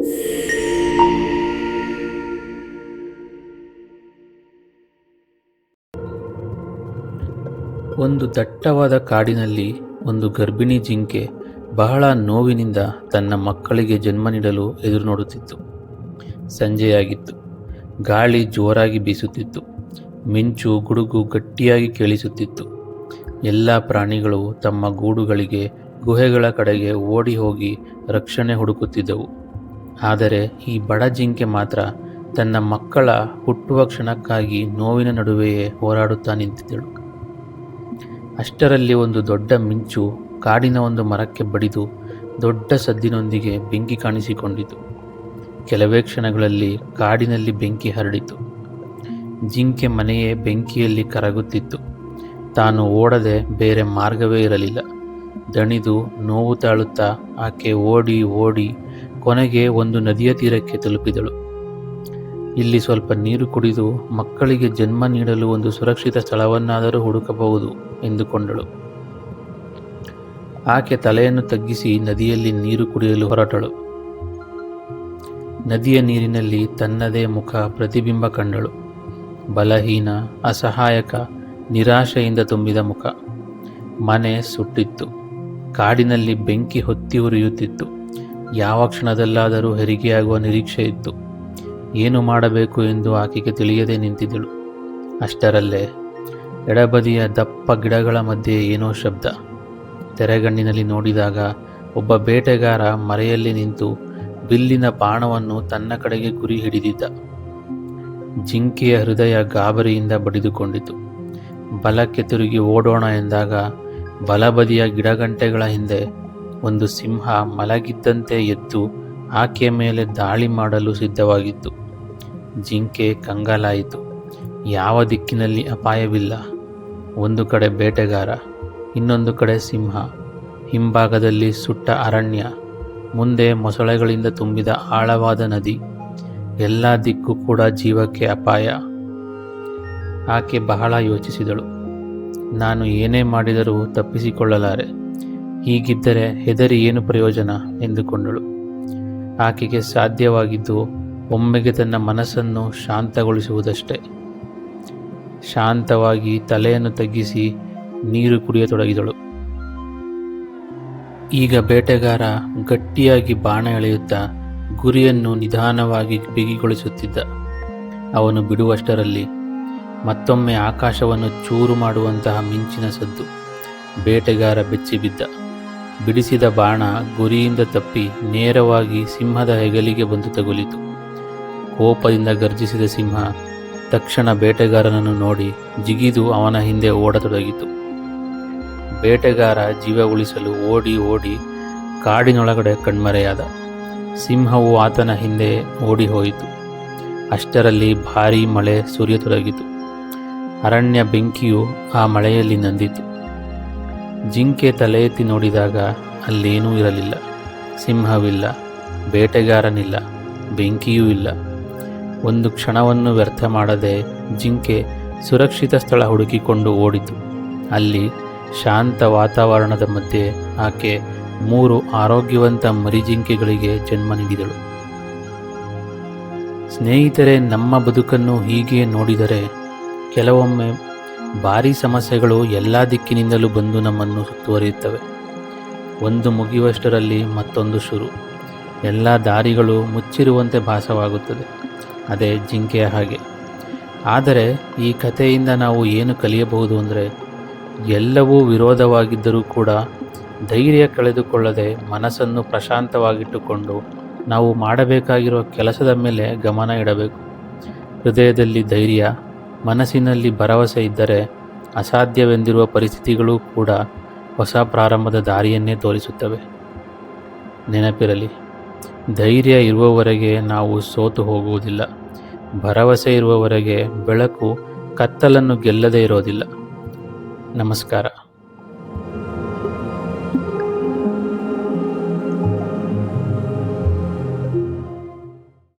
ಒಂದು ದಟ್ಟವಾದ ಕಾಡಿನಲ್ಲಿ ಒಂದು ಗರ್ಭಿಣಿ ಜಿಂಕೆ ಬಹಳ ನೋವಿನಿಂದ ತನ್ನ ಮಕ್ಕಳಿಗೆ ಜನ್ಮ ನೀಡಲು ಎದುರು ನೋಡುತ್ತಿತ್ತು ಸಂಜೆಯಾಗಿತ್ತು. ಗಾಳಿ ಜೋರಾಗಿ ಬೀಸುತ್ತಿತ್ತು. ಮಿಂಚು ಗುಡುಗು ಗಟ್ಟಿಯಾಗಿ ಕೇಳಿಸುತ್ತಿತ್ತು. ಎಲ್ಲ ಪ್ರಾಣಿಗಳು ತಮ್ಮ ಗೂಡುಗಳಿಗೆ, ಗುಹೆಗಳ ಕಡೆಗೆ ಓಡಿ ಹೋಗಿ ರಕ್ಷಣೆ ಹುಡುಕುತ್ತಿದ್ದವು. ಆದರೆ ಈ ಬಡ ಜಿಂಕೆ ಮಾತ್ರ ತನ್ನ ಮಕ್ಕಳ ಹುಟ್ಟುವ ಕ್ಷಣಕ್ಕಾಗಿ ನೋವಿನ ನಡುವೆಯೇ ಹೋರಾಡುತ್ತಾ ನಿಂತಿದ್ದಳು. ಅಷ್ಟರಲ್ಲಿ ಒಂದು ದೊಡ್ಡ ಮಿಂಚು ಕಾಡಿನ ಒಂದು ಮರಕ್ಕೆ ಬಡಿದು ದೊಡ್ಡ ಸದ್ದಿನೊಂದಿಗೆ ಬೆಂಕಿ ಕಾಣಿಸಿಕೊಂಡಿತು. ಕೆಲವೇ ಕ್ಷಣಗಳಲ್ಲಿ ಕಾಡಿನಲ್ಲಿ ಬೆಂಕಿ ಹರಡಿತು. ಜಿಂಕೆ ಮನೆಯೇ ಬೆಂಕಿಯಲ್ಲಿ ಕರಗುತ್ತಿತ್ತು. ತಾನು ಓಡದೆ ಬೇರೆ ಮಾರ್ಗವೇ ಇರಲಿಲ್ಲ. ದಣಿದು ನೋವು ತಾಳುತ್ತಾ ಆಕೆ ಓಡಿ ಓಡಿ ಕೊನೆಗೆ ಒಂದು ನದಿಯ ತೀರಕ್ಕೆ ತಲುಪಿದಳು. ಇಲ್ಲಿ ಸ್ವಲ್ಪ ನೀರು ಕುಡಿದು ಮಕ್ಕಳಿಗೆ ಜನ್ಮ ನೀಡಲು ಒಂದು ಸುರಕ್ಷಿತ ಸ್ಥಳವನ್ನಾದರೂ ಹುಡುಕಬಹುದು ಎಂದುಕೊಂಡಳು. ಆಕೆ ತಲೆಯನ್ನು ತಗ್ಗಿಸಿ ನದಿಯಲ್ಲಿ ನೀರು ಕುಡಿಯಲು ಹೊರಟಳು. ನದಿಯ ನೀರಿನಲ್ಲಿ ತನ್ನದೇ ಮುಖ ಪ್ರತಿಬಿಂಬ ಕಂಡಳು. ಬಲಹೀನ, ಅಸಹಾಯಕ, ನಿರಾಶೆಯಿಂದ ತುಂಬಿದ ಮುಖ. ಮನೆ ಸುಟ್ಟಿತ್ತು. ಕಾಡಿನಲ್ಲಿ ಬೆಂಕಿ ಹೊತ್ತಿ ಉರಿಯುತ್ತಿತ್ತು. ಯಾವ ಕ್ಷಣದಲ್ಲಾದರೂ ಹೆರಿಗೆಯಾಗುವ ನಿರೀಕ್ಷೆ ಇತ್ತು. ಏನು ಮಾಡಬೇಕು ಎಂದು ಆಕೆಗೆ ತಿಳಿಯದೆ ನಿಂತಿದ್ದಳು. ಅಷ್ಟರಲ್ಲೇ ಎಡಬದಿಯ ದಪ್ಪ ಗಿಡಗಳ ಮಧ್ಯೆ ಏನೋ ಶಬ್ದ. ತೆರೆಗಣ್ಣಿನಲ್ಲಿ ನೋಡಿದಾಗ ಒಬ್ಬ ಬೇಟೆಗಾರ ಮರೆಯಲ್ಲಿ ನಿಂತು ಬಿಲ್ಲಿನ ಬಾಣವನ್ನು ತನ್ನ ಕಡೆಗೆ ಗುರಿ ಹಿಡಿದಿದ್ದ. ಜಿಂಕೆಯ ಹೃದಯ ಗಾಬರಿಯಿಂದ ಬಡಿದುಕೊಂಡಿತು. ಬಲಕ್ಕೆ ತಿರುಗಿ ಓಡೋಣ ಎಂದಾಗ ಬಲಬದಿಯ ಗಿಡಗಂಟೆಗಳ ಹಿಂದೆ ಒಂದು ಸಿಂಹ ಮಲಗಿದ್ದಂತೆ ಎದ್ದು ಆಕೆಯ ಮೇಲೆ ದಾಳಿ ಮಾಡಲು ಸಿದ್ಧವಾಗಿತ್ತು. ಜಿಂಕೆ ಕಂಗಾಲಾಯಿತು. ಯಾವ ದಿಕ್ಕಿನಲ್ಲಿ ಅಪಾಯವಿಲ್ಲ. ಒಂದು ಕಡೆ ಬೇಟೆಗಾರ, ಇನ್ನೊಂದು ಕಡೆ ಸಿಂಹ. ಹಿಂಭಾಗದಲ್ಲಿ ಸುಟ್ಟ ಅರಣ್ಯ, ಮುಂದೆ ಮೊಸಳೆಗಳಿಂದ ತುಂಬಿದ ಆಳವಾದ ನದಿ. ಎಲ್ಲ ದಿಕ್ಕು ಕೂಡ ಜೀವಕ್ಕೆ ಅಪಾಯ. ಆಕೆ ಬಹಳ ಯೋಚಿಸಿದಳು. ನಾನು ಏನೇ ಮಾಡಿದರೂ ತಪ್ಪಿಸಿಕೊಳ್ಳಲಾರೆ. ಹೀಗಿದ್ದರೆ ಹೆದರಿ ಏನು ಪ್ರಯೋಜನ? ಎಂದುಕೊಂಡಳು. ಆಕೆಗೆ ಸಾಧ್ಯವಾಗಿದ್ದು ಒಮ್ಮೆಗೆ ತನ್ನ ಮನಸ್ಸನ್ನು ಶಾಂತಗೊಳಿಸುವುದಷ್ಟೇ. ಶಾಂತವಾಗಿ ತಲೆಯನ್ನು ತಗ್ಗಿಸಿ ನೀರು ಕುಡಿಯತೊಡಗಿದಳು. ಈಗ ಬೇಟೆಗಾರ ಗಟ್ಟಿಯಾಗಿ ಬಾಣ ಎಳೆಯುತ್ತಾ ಗುರಿಯನ್ನು ನಿಧಾನವಾಗಿ ಬಿಗಿಗೊಳಿಸುತ್ತಿದ್ದ. ಅವನು ಬಿಡುವಷ್ಟರಲ್ಲಿ ಮತ್ತೊಮ್ಮೆ ಆಕಾಶವನ್ನು ಚೂರು ಮಾಡುವಂತಹ ಮಿಂಚಿನ ಸದ್ದು ಬೇಟೆಗಾರ ಬೆಚ್ಚಿಬಿದ್ದ. ಬಿಡಿಸಿದ ಬಾಣ ಗುರಿಯಿಂದ ತಪ್ಪಿ ನೇರವಾಗಿ ಸಿಂಹದ ಹೆಗಲಿಗೆ ಬಂದು ತಗುಲಿತು. ಕೋಪದಿಂದ ಗರ್ಜಿಸಿದ ಸಿಂಹ ತಕ್ಷಣ ಬೇಟೆಗಾರನನ್ನು ನೋಡಿ ಜಿಗಿದು ಅವನ ಹಿಂದೆ ಓಡತೊಡಗಿತು. ಬೇಟೆಗಾರ ಜೀವ ಉಳಿಸಲು ಓಡಿ ಓಡಿ ಕಾಡಿನೊಳಗಡೆ ಕಣ್ಮರೆಯಾದ. ಸಿಂಹವು ಆತನ ಹಿಂದೆ ಓಡಿ ಹೋಯಿತು. ಅಷ್ಟರಲ್ಲಿ ಭಾರೀ ಮಳೆ ಸುರಿಯತೊಡಗಿತು. ಅರಣ್ಯ ಬೆಂಕಿಯು ಆ ಮಳೆಯಲ್ಲಿ ನಂದಿತು. ಜಿಂಕೆ ತಲೆ ಎತ್ತಿ ನೋಡಿದಾಗ ಅಲ್ಲೇನೂ ಇರಲಿಲ್ಲ. ಸಿಂಹವಿಲ್ಲ, ಬೇಟೆಗಾರನಿಲ್ಲ, ಬೆಂಕಿಯೂ ಇಲ್ಲ. ಒಂದು ಕ್ಷಣವನ್ನು ವ್ಯರ್ಥ ಮಾಡದೆ ಜಿಂಕೆ ಸುರಕ್ಷಿತ ಸ್ಥಳ ಹುಡುಕಿಕೊಂಡು ಓಡಿತು. ಅಲ್ಲಿ ಶಾಂತ ವಾತಾವರಣದ ಮಧ್ಯೆ ಆಕೆ ಮೂರು ಆರೋಗ್ಯವಂತ ಮರಿಜಿಂಕೆಗಳಿಗೆ ಜನ್ಮ ನೀಡಿದಳು. ಸ್ನೇಹಿತರೆ, ನಮ್ಮ ಬದುಕನ್ನು ಹೀಗೆ ನೋಡಿದರೆ ಕೆಲವೊಮ್ಮೆ ಭಾರೀ ಸಮಸ್ಯೆಗಳು ಎಲ್ಲ ದಿಕ್ಕಿನಿಂದಲೂ ಬಂದು ನಮ್ಮನ್ನು ಸುತ್ತುವರಿಯುತ್ತವೆ. ಒಂದು ಮುಗಿಯುವಷ್ಟರಲ್ಲಿ ಮತ್ತೊಂದು ಶುರು. ಎಲ್ಲ ದಾರಿಗಳು ಮುಚ್ಚಿರುವಂತೆ ಭಾಸವಾಗುತ್ತದೆ. ಅದೇ ಜಿಂಕೆಯ ಹಾಗೆ. ಆದರೆ ಈ ಕಥೆಯಿಂದ ನಾವು ಏನು ಕಲಿಯಬಹುದು ಅಂದರೆ, ಎಲ್ಲವೂ ವಿರೋಧವಾಗಿದ್ದರೂ ಕೂಡ ಧೈರ್ಯ ಕಳೆದುಕೊಳ್ಳದೆ ಮನಸ್ಸನ್ನು ಪ್ರಶಾಂತವಾಗಿಟ್ಟುಕೊಂಡು ನಾವು ಮಾಡಬೇಕಾಗಿರುವ ಕೆಲಸದ ಮೇಲೆ ಗಮನ ಇಡಬೇಕು. ಹೃದಯದಲ್ಲಿ ಧೈರ್ಯ ಮನಸ್ಸಿನಲ್ಲಿ ಭರವಸೆ ಇದ್ದರೆ ಅಸಾಧ್ಯವೆಂದಿರುವ ಪರಿಸ್ಥಿತಿಗಳು ಕೂಡ ಹೊಸ ಪ್ರಾರಂಭದ ದಾರಿಯನ್ನೇ ತೋರಿಸುತ್ತವೆ. ನೆನಪಿರಲಿ, ಧೈರ್ಯ ಇರುವವರೆಗೆ ನಾವು ಸೋತು ಹೋಗುವುದಿಲ್ಲ. ಭರವಸೆ ಇರುವವರೆಗೆ ಬೆಳಕು ಕತ್ತಲನ್ನು ಗೆಲ್ಲದೇ ಇರೋದಿಲ್ಲ. ನಮಸ್ಕಾರ.